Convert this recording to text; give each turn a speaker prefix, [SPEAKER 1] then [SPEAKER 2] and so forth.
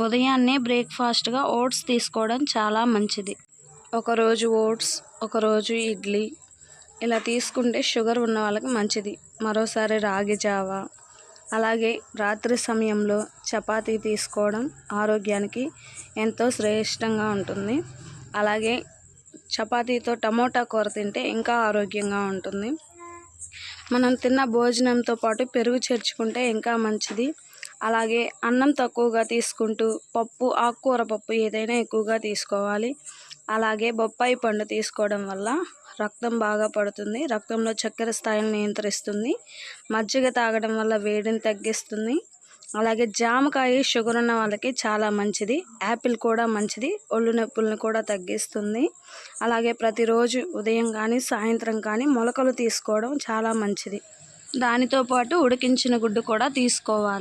[SPEAKER 1] ఉదయాన్నే బ్రేక్ఫాస్ట్గా ఓట్స్ తీసుకోవడం చాలా మంచిది. ఒకరోజు ఓట్స్ ఒకరోజు ఇడ్లీ. ఇలా తీసుకుంటే షుగర్ ఉన్న వాళ్ళకి మంచిది. మరోసారి రాగి జావ. అలాగే రాత్రి సమయంలో చపాతీ తీసుకోవడం ఆరోగ్యానికి ఎంతో శ్రేష్టంగా ఉంటుంది. అలాగే చపాతీతో టమోటా కూర తింటే ఇంకా ఆరోగ్యంగా ఉంటుంది. మనం తిన్న భోజనంతో పాటు పెరుగు చేర్చుకుంటే ఇంకా మంచిది. అలాగే అన్నం తక్కువగా తీసుకుంటూ పప్పు ఆకుకూర పప్పు ఏదైనా ఎక్కువగా తీసుకోవాలి. అలాగే బొప్పాయి పండు తీసుకోవడం వల్ల రక్తం బాగా పడుతుంది. రక్తంలో చక్కెర స్థాయిని నియంత్రిస్తుంది. మజ్జిగ తాగడం వల్ల వేడిని తగ్గిస్తుంది. అలాగే జామకాయ షుగర్ ఉన్న వాళ్ళకి చాలా మంచిది. యాపిల్ కూడా మంచిది. ఒళ్ళు నొప్పులను కూడా తగ్గిస్తుంది. అలాగే ప్రతిరోజు ఉదయం కానీ సాయంత్రం కానీ మొలకలు తీసుకోవడం చాలా మంచిది. దానితో పాటు ఉడికించిన గుడ్డు కూడా తీసుకోవాలి.